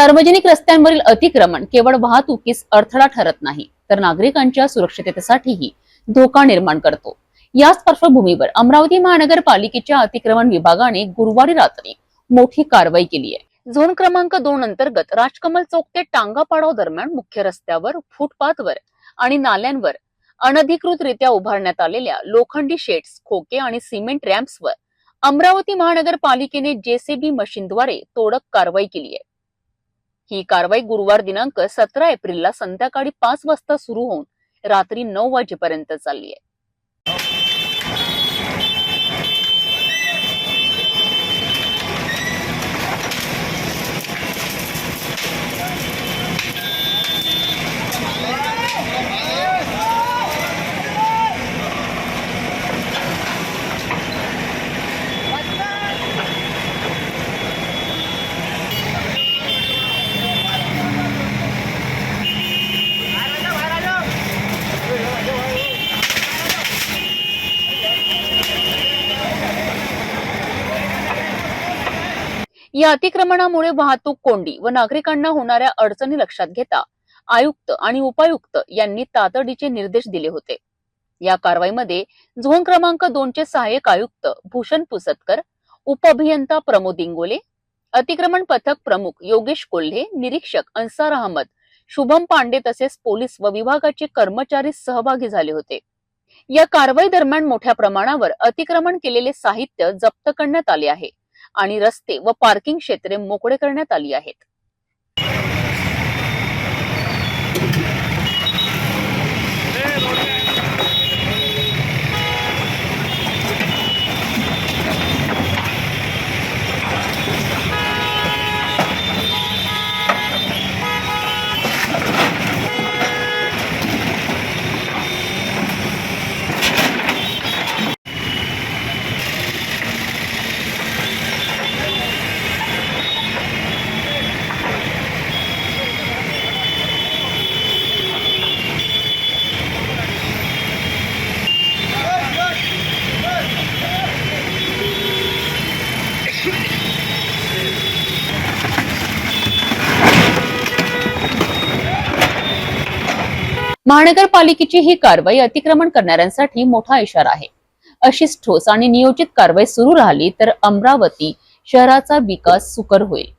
सार्वजनिक रस्त्यांवरील अतिक्रमण केवळ वाहतुकीस अडथळा ठरत नाही तर नागरिकांच्या सुरक्षिततेसाठीही धोका निर्माण करतो. याच पार्श्वभूमीवर अमरावती महानगरपालिकेच्या अतिक्रमण विभागाने गुरुवारी रात्री मोठी कारवाई केली आहे. झोन क्रमांक दोन अंतर्गत राजकमल चौक ते टांगापाडाव दरम्यान मुख्य रस्त्यावर फुटपाथवर आणि नाल्यांवर अनधिकृतरित्या उभारण्यात आलेल्या लोखंडी शेड्स खोके आणि सिमेंट रॅम्प्सवर अमरावती महानगरपालिकेने जेसीबी मशीनद्वारे तोडक कारवाई केली आहे. ही कारवाई गुरुवार दिनांक सतरा एप्रिलला संध्याकाळी पाच वाजता सुरू होऊन रात्री नऊ वाजेपर्यंत चालली आहे. या अतिक्रमणामुळे वाहतूक कोंडी व नागरिकांना होणाऱ्या अडचणी लक्षात घेता आयुक्त आणि उपायुक्त यांनी तातडीचे निर्देश दिले होते. या कारवाईमध्ये झोन क्रमांक दोनचे सहाय्यक आयुक्त भूषण पुसतकर उपअभियंता प्रमोद इंगोले अतिक्रमण पथक प्रमुख योगेश कोल्हे निरीक्षक अन्सार अहमद शुभम पांडे तसेच पोलीस व विभागाचे कर्मचारी सहभागी झाले होते. या कारवाई दरम्यान मोठ्या प्रमाणावर अतिक्रमण केलेले साहित्य जप्त करण्यात आले आहे. आणि रस्ते व पार्किंग क्षेत्रे मोकळे करण्यात आली आहेत. महानगरपालिकेची ही कारवाई अतिक्रमण करणाऱ्यांसाठी मोठा इशारा आहे. अशीच ठोस आणि नियोजित कारवाई सुरू राहिली तर अमरावती शहराचा विकास सुकर होईल.